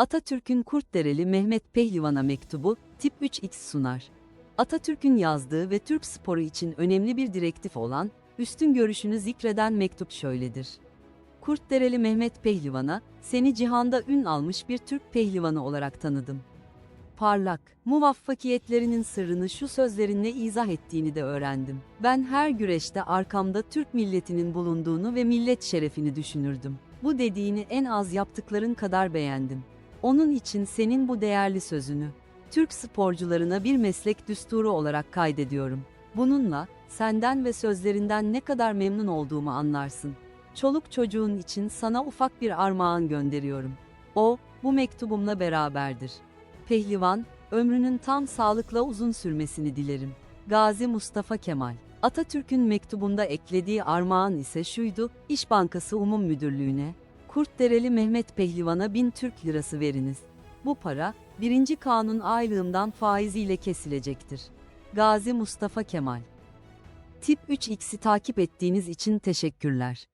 Atatürk'ün Kurtdereli Mehmet Pehlivan'a mektubu, tip 3X sunar. Atatürk'ün yazdığı ve Türk sporu için önemli bir direktif olan, üstün görüşünü zikreden mektup şöyledir. Kurtdereli Mehmet Pehlivan'a, seni cihanda ün almış bir Türk pehlivanı olarak tanıdım. Parlak, muvaffakiyetlerinin sırrını şu sözlerinle izah ettiğini de öğrendim. Ben her güreşte arkamda Türk milletinin bulunduğunu ve millet şerefini düşünürdüm. Bu dediğini en az yaptıkların kadar beğendim. Onun için senin bu değerli sözünü, Türk sporcularına bir meslek düsturu olarak kaydediyorum. Bununla, senden ve sözlerinden ne kadar memnun olduğumu anlarsın. Çoluk çocuğun için sana ufak bir armağan gönderiyorum. O, bu mektubumla beraberdir. Pehlivan, ömrünün tam sağlıkla uzun sürmesini dilerim. Gazi Mustafa Kemal Atatürk'ün mektubunda eklediği armağan ise şuydu, İş Bankası Umum Müdürlüğü'ne, Kurtdereli Mehmet Pehlivan'a bin Türk lirası veriniz. Bu para, birinci kanun aylığımdan faiziyle kesilecektir. Gazi Mustafa Kemal Tip 3X'i takip ettiğiniz için teşekkürler.